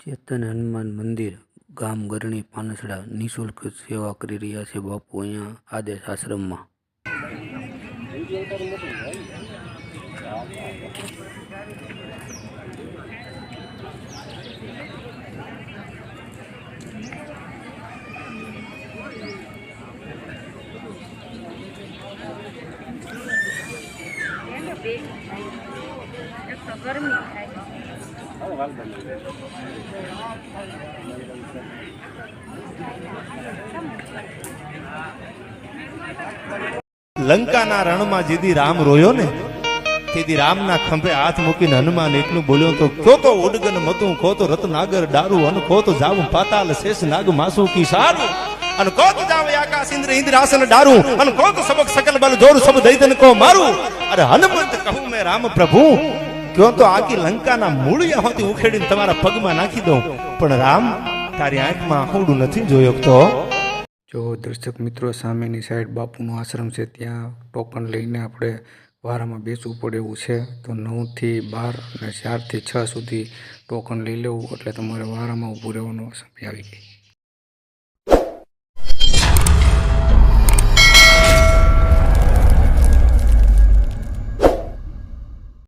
ચેતન હનુમાન મંદિર, ગામ ગરણી પાનસડા, નિઃશુલ્ક સેવા કરી રહ્યા છે બાપુ અહીંયા આદેશ આશ્રમમાં. ગરમી થાય. લંકાના રણમાં જેથી રામ રોયો ને તેથી રામના ખંભે હાથ મૂકીને હનુમાન એટલું બોલ્યો તો કયો તો ઉડગન મતું કો તો રત્નાગર ડારું અને કો તો જાવું પાતાલ શેષ નાગ માસુ કી સારું. અને કો તો જાવ આકાશ ઇન્દ્ર, ઇન્દ્રાસન ડારું અને કો તો સબક સકલ બલ જોર સબ દૈતન કો મારું. અરે હનુમંત કહું મેં રામ પ્રભુ કયો તો આખી લંકાના મૂળિયા હોતી ઉખેડીને તમારા પગમાં નાખી દઉં. પણ રામ, તારી આંખમાં આંખોડું નથી જોયો તો? જો દર્શક મિત્રો, સામેની સાઈડ બાપુનો આશ્રમ છે, ત્યાં ટોકન લઈને આપણે વારામાં બેસવું પડે એવું છે. તો નવથી બાર અને ચારથી છ સુધી ટોકન લઈ લેવું, એટલે તમારે વારામાં ઊભું રહેવાનો સમય આવી ગઈ